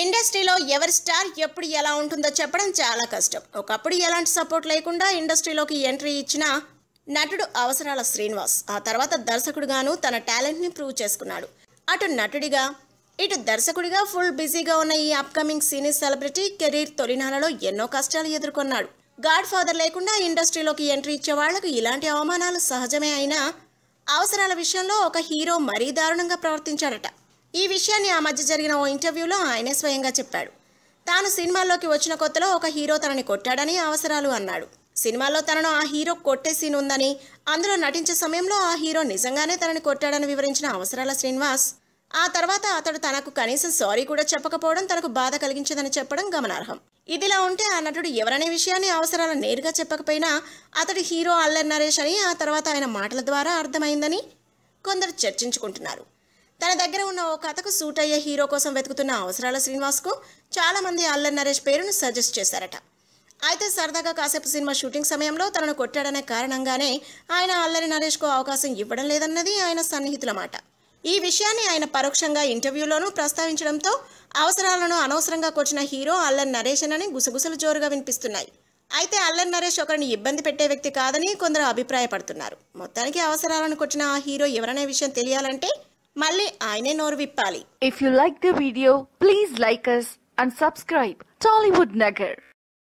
ఇండస్ట్రీలో ఎవరి స్టార్ ఎప్పుడు ఎలా ఉంటుందో చెప్పడం చాలా కష్టం. ఒకప్పుడు ఎలాంటి సపోర్ట్ లేకుండా ఇండస్ట్రీలోకి ఎంట్రీ ఇచ్చిన నటుడు అవసరాల శ్రీనివాస్ ఆ తర్వాత దర్శకుడిగాను తన టాలెంట్ని ప్రూవ్ చేసుకున్నాడు. అటు నటుడిగా ఇటు దర్శకుడిగా ఫుల్ బిజీగా ఉన్న ఈ అప్కమింగ్ సినీ సెలబ్రిటీ కెరీర్ తొలినాలలో ఎన్నో కష్టాలు ఎదుర్కొన్నాడు. గాడ్ ఫాదర్ లేకుండా ఇండస్ట్రీలోకి ఎంట్రీ ఇచ్చే వాళ్ళకు ఇలాంటి అవమానాలు సహజమే అయినా అవసరాల విషయంలో ఒక హీరో మరీ దారుణంగా ప్రవర్తించాడట. ఈ విషయాన్ని ఆ మధ్య జరిగిన ఓ ఇంటర్వ్యూలో ఆయనే స్వయంగా చెప్పాడు. తాను సినిమాల్లోకి వచ్చిన కొత్తలో ఒక హీరో తనని కొట్టాడని అవసరాలు అన్నాడు. సినిమాలో తనను ఆ హీరో కొట్టే సీన్ ఉందని అందులో నటించే సమయంలో ఆ హీరో నిజంగానే తనని కొట్టాడని వివరించిన అవసరాల శ్రీనివాస్ ఆ తర్వాత అతడు తనకు కనీసం సారీ కూడా చెప్పకపోవడం తనకు బాధ కలిగించదని చెప్పడం గమనార్హం. ఇదిలా ఉంటే ఆ నటుడు ఎవరనే విషయాన్ని అవసరాల నేరుగా చెప్పకపోయినా అతడు హీరో అల్లర్ నరేష్ అని ఆ తర్వాత ఆయన మాటల ద్వారా అర్థమైందని కొందరు చర్చించుకుంటున్నారు. తన దగ్గర ఉన్న ఓ కథకు సూట్ అయ్యే హీరో కోసం వెతుకుతున్న అవసరాల శ్రీనివాస్కు చాలామంది అల్లరి నరేష్ పేరును సజెస్ట్ చేశారట. అయితే సరదాగా కాసేపు సినిమా షూటింగ్ సమయంలో తనను కొట్టాడనే కారణంగానే ఆయన అల్లరి నరేష్కు అవకాశం ఇవ్వడం లేదన్నది ఆయన సన్నిహితుల మాట. ఈ విషయాన్ని ఆయన పరోక్షంగా ఇంటర్వ్యూలోనూ ప్రస్తావించడంతో అవసరాలను అనవసరంగా కొచ్చిన హీరో అల్లరి అని గుసగుసలు జోరుగా వినిపిస్తున్నాయి. అయితే అల్లరి నరేష్ ఒకరిని ఇబ్బంది పెట్టే వ్యక్తి కాదని కొందరు అభిప్రాయపడుతున్నారు. మొత్తానికి అవసరాలను కొచ్చిన ఆ హీరో ఎవరనే విషయం తెలియాలంటే మళ్ళీ ఆయనే నోరు విప్పాలి If you like the video, please like us and subscribe. Tollywood Nagar.